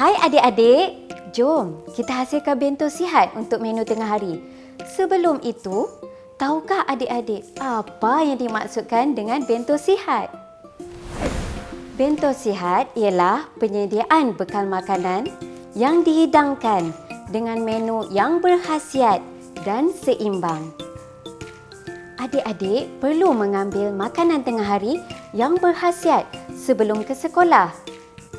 Hai adik-adik, jom kita hasilkan bento sihat untuk menu tengah hari. Sebelum itu, tahukah adik-adik apa yang dimaksudkan dengan bento sihat? Bento sihat ialah penyediaan bekal makanan yang dihidangkan dengan menu yang berkhasiat dan seimbang. Adik-adik perlu mengambil makanan tengah hari yang berkhasiat sebelum ke sekolah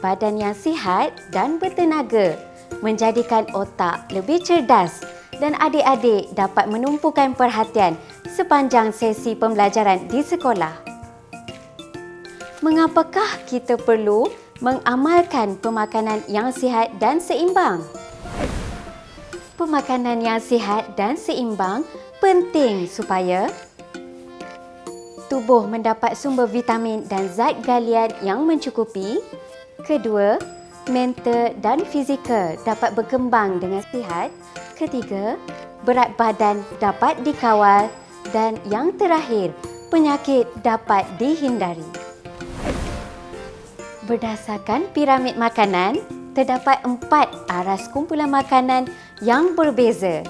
badan yang sihat dan bertenaga menjadikan otak lebih cerdas dan adik-adik dapat menumpukan perhatian sepanjang sesi pembelajaran di sekolah. Mengapakah kita perlu mengamalkan pemakanan yang sihat dan seimbang? Pemakanan yang sihat dan seimbang penting supaya tubuh mendapat sumber vitamin dan zat galian yang mencukupi, Kedua, mental dan fizikal dapat berkembang dengan sihat. Ketiga, berat badan dapat dikawal. Dan yang terakhir, penyakit dapat dihindari. Berdasarkan piramid makanan, terdapat empat aras kumpulan makanan yang berbeza.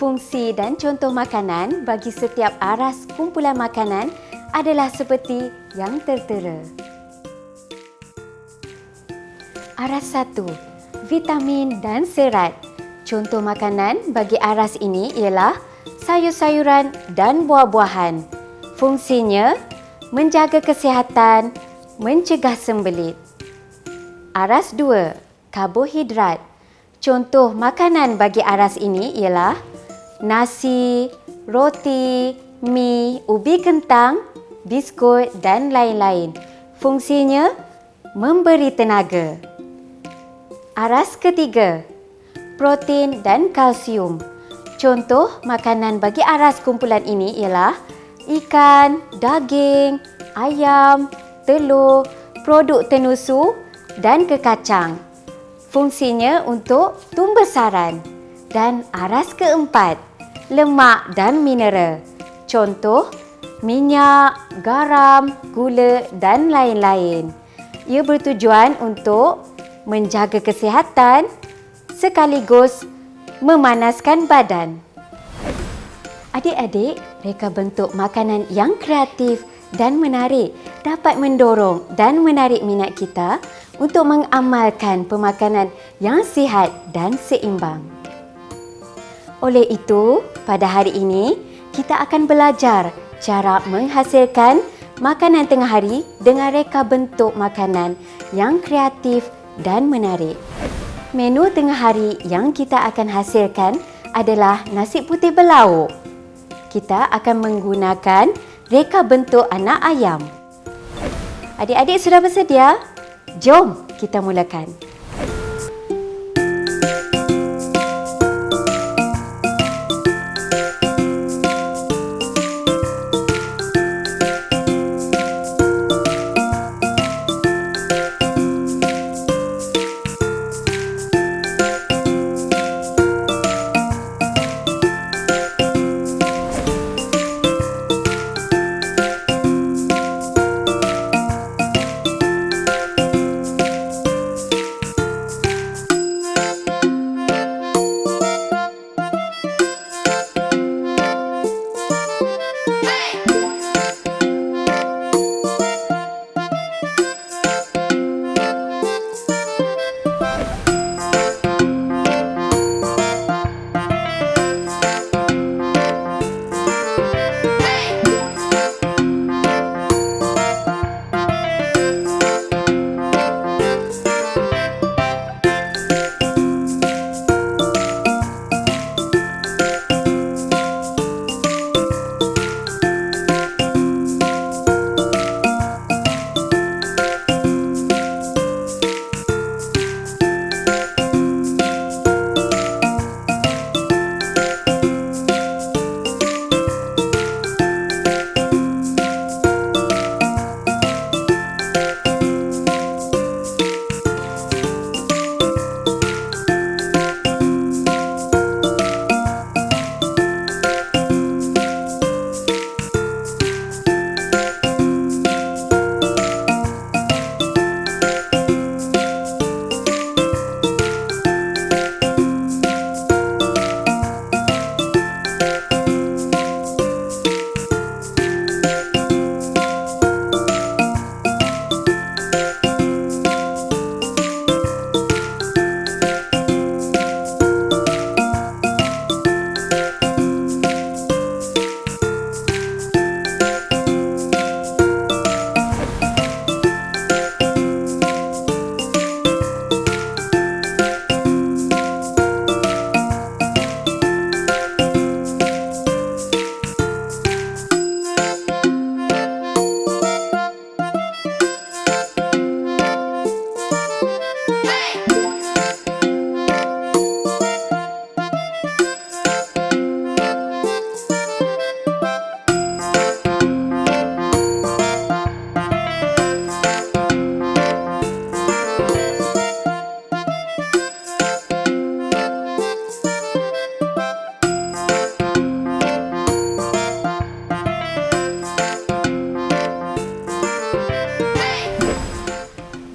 Fungsi dan contoh makanan bagi setiap aras kumpulan makanan adalah seperti yang tertera. Aras satu, vitamin dan serat. Contoh makanan bagi aras ini ialah sayur-sayuran dan buah-buahan. Fungsinya menjaga kesihatan, mencegah sembelit. Aras dua, karbohidrat. Contoh makanan bagi aras ini ialah nasi, roti, mi, ubi kentang, biskut dan lain-lain. Fungsinya memberi tenaga. Aras ketiga, protein dan kalsium. Contoh makanan bagi aras kumpulan ini ialah ikan, daging, ayam, telur, produk tenusu dan kekacang. Fungsinya untuk tumbesaran. Dan aras keempat, lemak dan mineral. Contoh, minyak, garam, gula dan lain-lain. Ia bertujuan untuk menjaga kesihatan sekaligus memanaskan badan. Adik-adik, reka bentuk makanan yang kreatif dan menarik dapat mendorong dan menarik minat kita untuk mengamalkan pemakanan yang sihat dan seimbang. Oleh itu, pada hari ini kita akan belajar cara menghasilkan makanan tengah hari dengan reka bentuk makanan yang kreatif dan menarik. Menu tengah hari yang kita akan hasilkan adalah nasi putih belauk. Kita akan menggunakan reka bentuk anak ayam. Adik-adik sudah bersedia? Jom kita mulakan.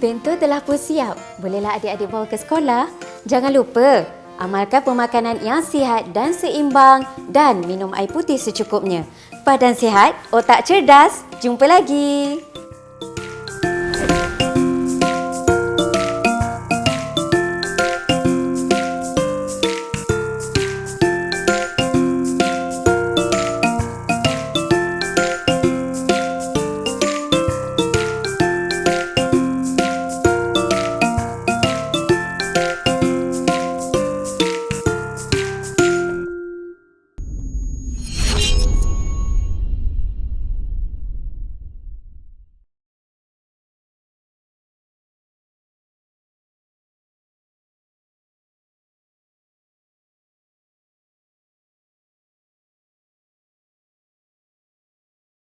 Bento telah pun siap. Bolehlah adik-adik bawa ke sekolah. Jangan lupa, amalkan pemakanan yang sihat dan seimbang dan minum air putih secukupnya. Badan sihat, otak cerdas. Jumpa lagi.